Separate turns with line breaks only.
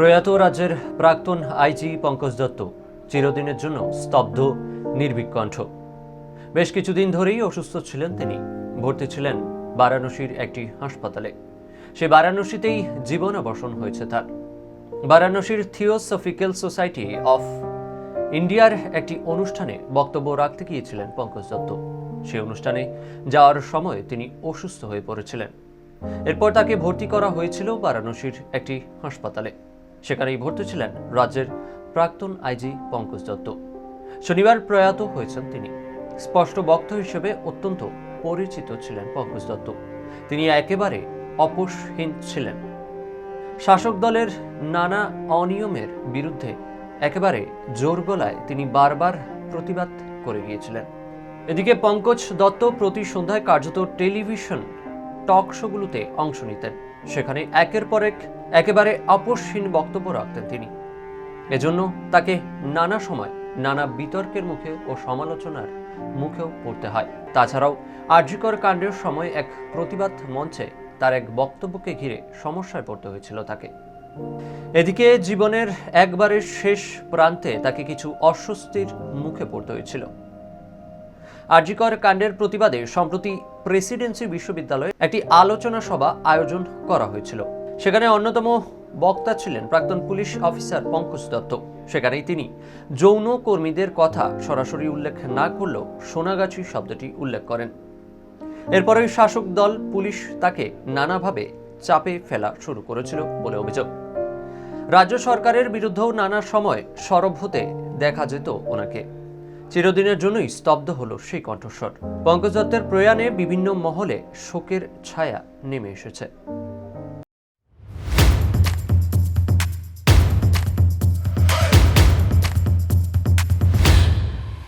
প্রয়াত রাজ্যের প্রাক্তন আইজি পঙ্কজ দত্ত চিরদিনের জন্য স্তব্ধ নির্ভীক কণ্ঠ বেশ কিছুদিন ধরেই অসুস্থ ছিলেন তিনি। ভর্তি ছিলেন বারাণসীর একটি হাসপাতালে। সে বারাণসীতেই জীবনাবসান হয়েছে তার। বারাণসীর থিওসফিক্যাল সোসাইটি অফ ইন্ডিয়ার একটি অনুষ্ঠানে বক্তব্য রাখতে গিয়েছিলেন পঙ্কজ দত্ত। সেই অনুষ্ঠানে যাওয়ার সময় তিনি অসুস্থ হয়ে পড়েছিলেন। এরপর তাকে ভর্তি করা হয়েছিল বারাণসীর একটি হাসপাতালে। সেখানেই ভর্তি ছিলেন রাজ্যের প্রাক্তন আইজি পঙ্কজ দত্ত। শনিবার প্রয়াত হয়েছেন তিনি। স্পষ্ট বক্তা হিসেবে অত্যন্ত পরিচিত ছিলেন পঙ্কজ দত্ত। তিনি একেবারে অপসহীন ছিলেন। শাসক দলের নানা অনিয়মের বিরুদ্ধে একেবারে জোর গলায় তিনি বারবার প্রতিবাদ করে গিয়েছিলেন। এদিকে পঙ্কজ দত্ত প্রতি সন্ধ্যায় কার্যত টেলিভিশন টক শোগুলোতে অংশ নিতেন। সেখানে একের পর এক একেবারে আপসহীন বক্তব্য রাখতেন তিনি। এজন্য তাকে নানা সময় নানা বিতর্কের মুখে ও সমালোচনার মুখেও পড়তে হয়। তাছাড়াও আর্যিকর কাণ্ডের সময় এক প্রতিবাদ মঞ্চে তার এক বক্তব্যকে ঘিরে সমস্যায় পড়তে হয়েছিল তাকে। এদিকে জীবনের একবারে শেষ প্রান্তে তাকে কিছু অস্বস্তির মুখে পড়তে হয়েছিল। আরজিকর কাণ্ডের প্রতিবাদে সম্প্রতি প্রেসিডেন্সি বিশ্ববিদ্যালয়ে একটি আলোচনা সভা আয়োজন করা হয়েছিল। সেখানে অন্যতম বক্তা ছিলেন প্রাক্তন পুলিশ অফিসার পঙ্কজ দত্ত। সেখানেই তিনি যৌন কর্মীদের কথা সরাসরি উল্লেখ না করলেও সোনাগাছি শব্দটি উল্লেখ করেন। এরপরে শাসক দল পুলিশ তাকে নানাভাবে চাপে ফেলা শুরু করেছিল বলে অভিযোগ। রাজ্য সরকারের বিরুদ্ধেও নানা সময় সরব হতে দেখা যেত ওনাকে। চিরদিনের জন্যই স্তব্ধ হলো সেই কণ্ঠস্বর। পঙ্কজ দত্তের প্রয়াণে বিভিন্ন মহলে শোকের ছায়া নেমে এসেছে।